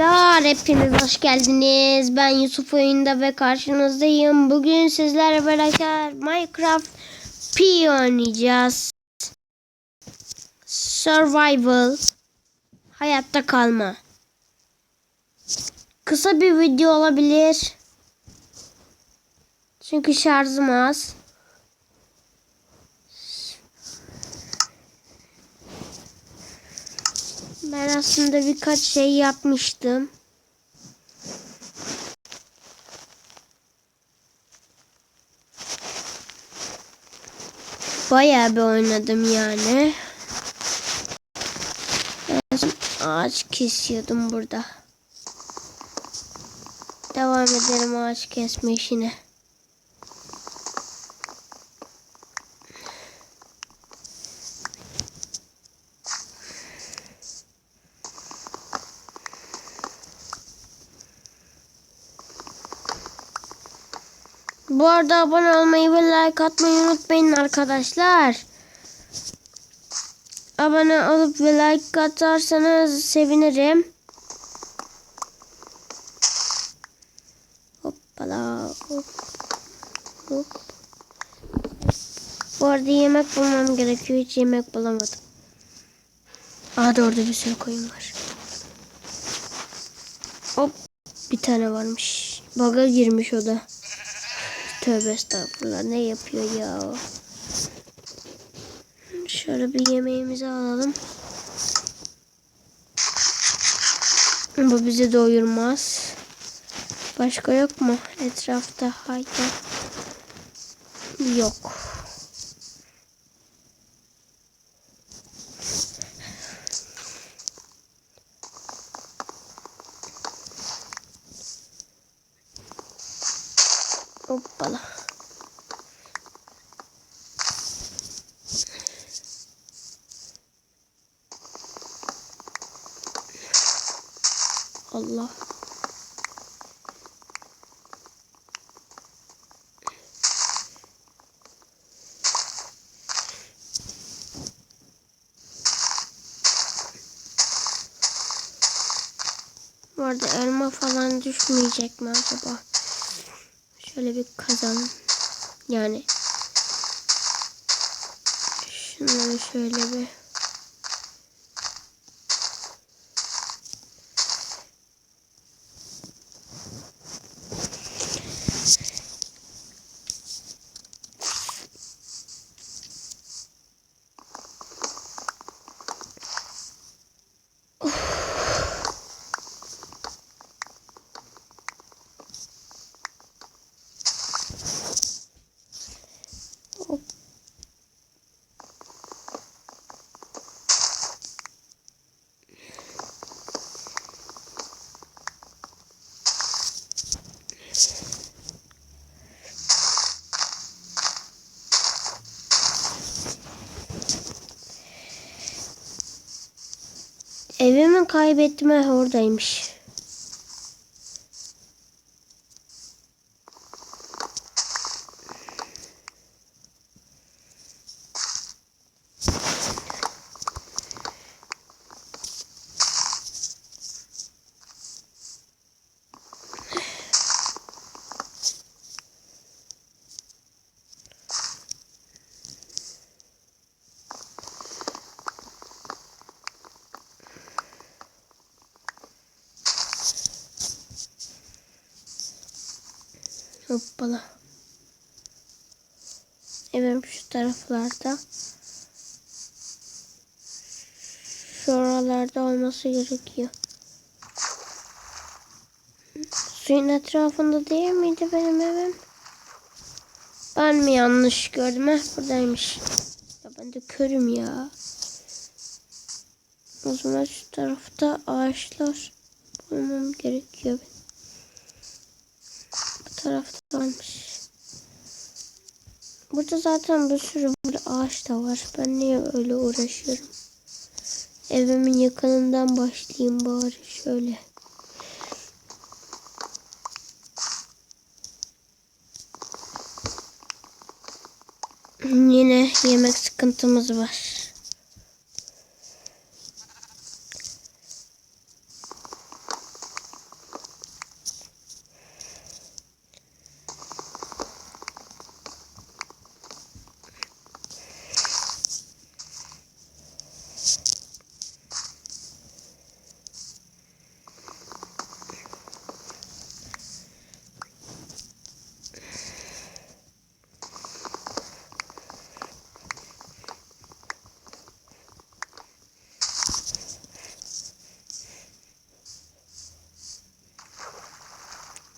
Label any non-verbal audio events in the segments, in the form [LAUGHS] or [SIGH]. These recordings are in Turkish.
Arkadaşlar hepiniz hoş geldiniz. Ben Yusuf oyunda ve karşınızdayım. Bugün sizlerle beraber Minecraft P oynayacağız. Survival. Hayatta kalma. Kısa bir video olabilir. Çünkü şarjım az. Ben aslında birkaç şey yapmıştım. Bayağı bir oynadım yani. En son ağaç kesiyordum burada. Devam edelim ağaç kesme işine. Bu arada abone olmayı ve like atmayı unutmayın arkadaşlar. Abone olup ve like atarsanız sevinirim. Hoppala hop hop. Bu arada yemek bulmam gerekiyor. Hiç yemek bulamadım. Aa da orada bir sürü koyun var. Hop bir tane varmış. Baga girmiş o da. Tövbe estağfurullah ne yapıyor ya? Şöyle bir yemeğimizi alalım. Bu bizi doyurmaz. Başka yok mu? Etrafta haydi. Yok. Hoppala. Allah. Bu arada elma falan düşmeyecek mi acaba? Şöyle bir kazalım. Yani şunları şöyle bir Evimi kaybettim ha, oradaymış. Hoppala. Evim şu taraflarda. Şuralarda olması gerekiyor. Suyun etrafında değil miydi benim evim? Ben mi yanlış gördüm? Heh buradaymış. Ya ben de körüm ya. O zaman şu tarafta ağaçlar bulmam gerekiyor. benim. Bu tarafta varmış. Burada zaten bir sürü böyle ağaç da var. Ben niye öyle uğraşıyorum? Evimin yakınından başlayayım bari şöyle. Yine yemek sıkıntımız var.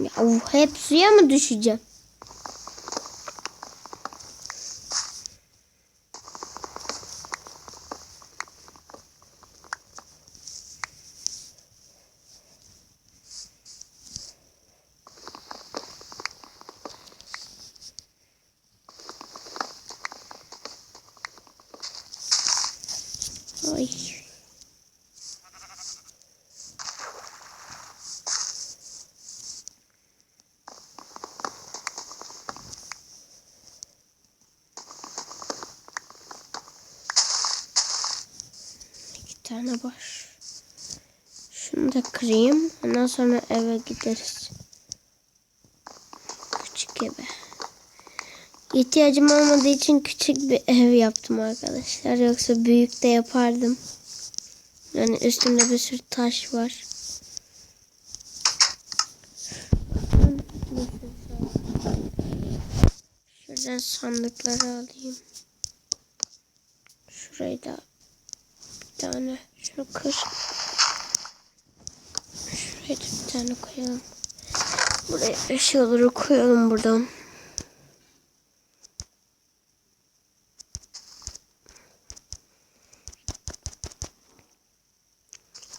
Ya hep suya mı düşeceğim? Ay. Var. Şunu da kırayım. Ondan sonra eve gideriz. Küçük eve. İhtiyacım olmadığı için küçük bir ev yaptım arkadaşlar. Yoksa büyük de yapardım. Yani üstümde bir sürü taş var. Şuradan sandıkları alayım. Şurayı da bir tane şunu kır. Şuraya bir tane koyalım. Buraya eşyaları koyalım buradan.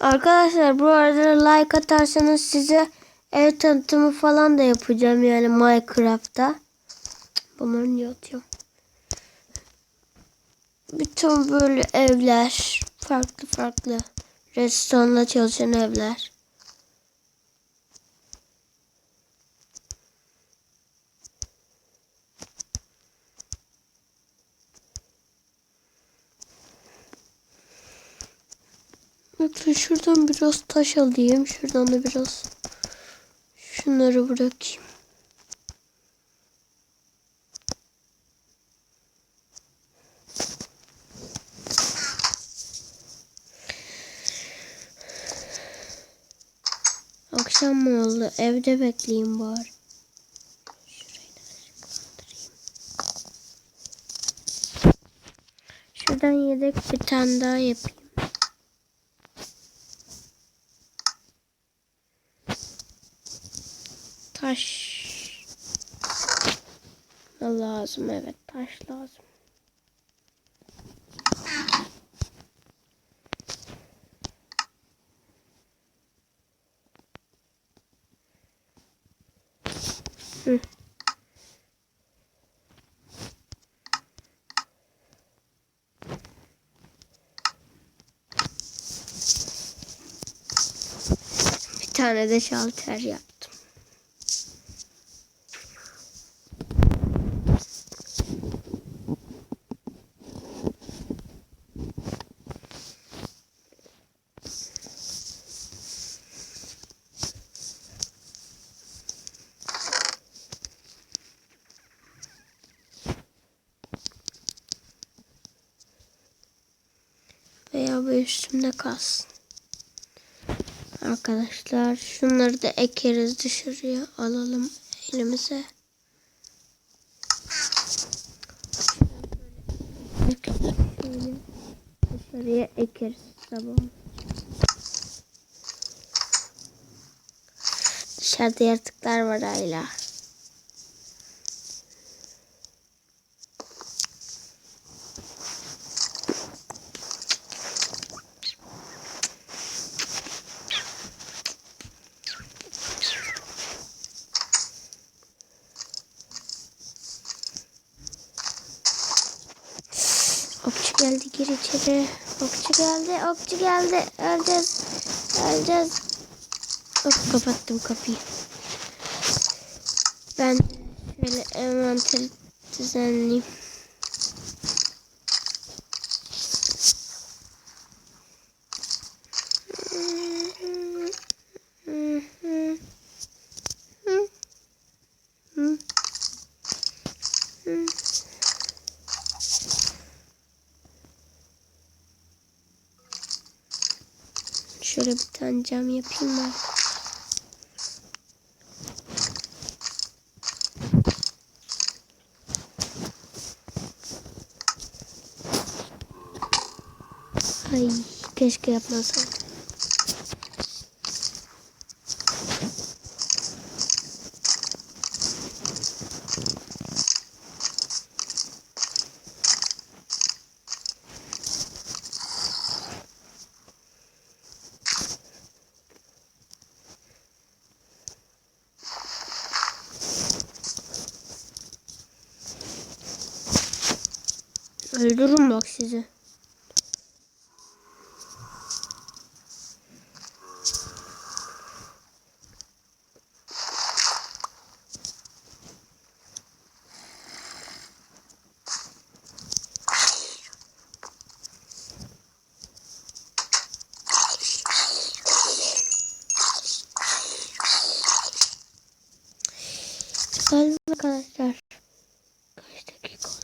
Arkadaşlar bu arada like atarsanız size ev tanıtımı falan da yapacağım yani Minecraft'ta. Bunları niye atıyorum? Bütün böyle evler farklı farklı restoranda çalışan evler. Bekle şuradan biraz taş alayım. Şuradan da biraz şunları bırakayım. Akşam oldu? Evde bekleyeyim bari. Şuradan yedek bir tane daha yapayım. Taş lazım evet taş lazım. Tane de şalter yaptım. Veya bu üstümde kalsın. Arkadaşlar şunları da ekeriz dışarıya alalım elimize. Şöyle dışarıya ekeriz sabah. Dışarıda yaratıklar var hala. Okçu geldi gir içeri. Okçu geldi, okçu geldi. Öleceğiz, öleceğiz. Hop kapattım kapıyı. Ben şöyle envanteri düzenleyeyim. Şöyle bir tane cam yapayım ben. Ay keşke yapmasaydım. Bak sizi. Galiba arkadaşlar. Kaç dakika?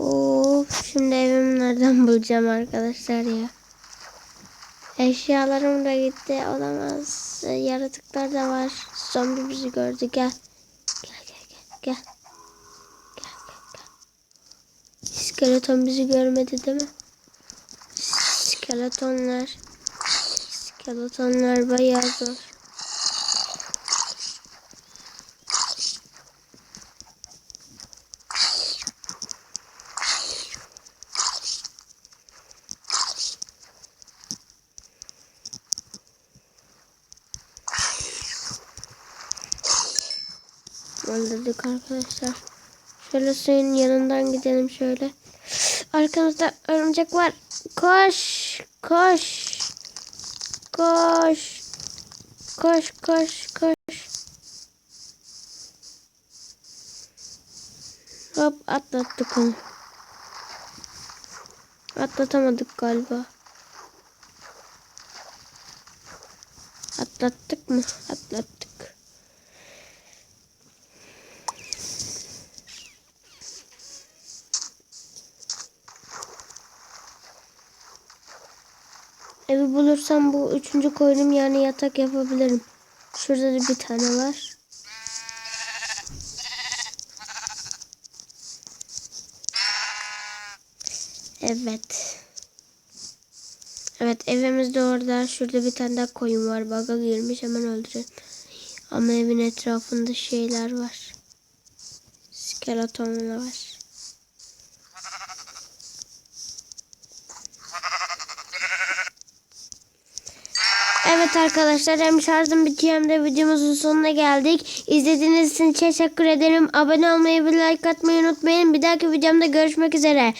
Of şimdi evimi nereden [LAUGHS] bulacağım arkadaşlar ya. Eşyalarım da gitti. Olamaz. Ee, Yaratıklar da var. Zombi bizi gördü. Gel. Gel gel gel. Gel. Gel gel gel. İskeleton bizi görmedi değil mi? İskeletonlar. İskeletonlar bayağı zor. Öldürdük arkadaşlar. Şöyle suyun yanından gidelim şöyle. Arkamızda örümcek var. Koş. Koş. Koş. Koş koş koş. Hop atlattık onu. Atlatamadık galiba. Atlattık mı? Atlattık. Evi bulursam bu üçüncü koyunum yani yatak yapabilirim. Şurada da bir tane var. Evet. Evet evimiz de orada. Şurada bir tane daha koyun var. Baga girmiş hemen öldürelim. Ama evin etrafında şeyler var. Skeletonlar var. Evet arkadaşlar hem şarjım bitiyor hem de videomuzun sonuna geldik. İzlediğiniz için teşekkür ederim. Abone olmayı ve like atmayı unutmayın. Bir dahaki videomda görüşmek üzere.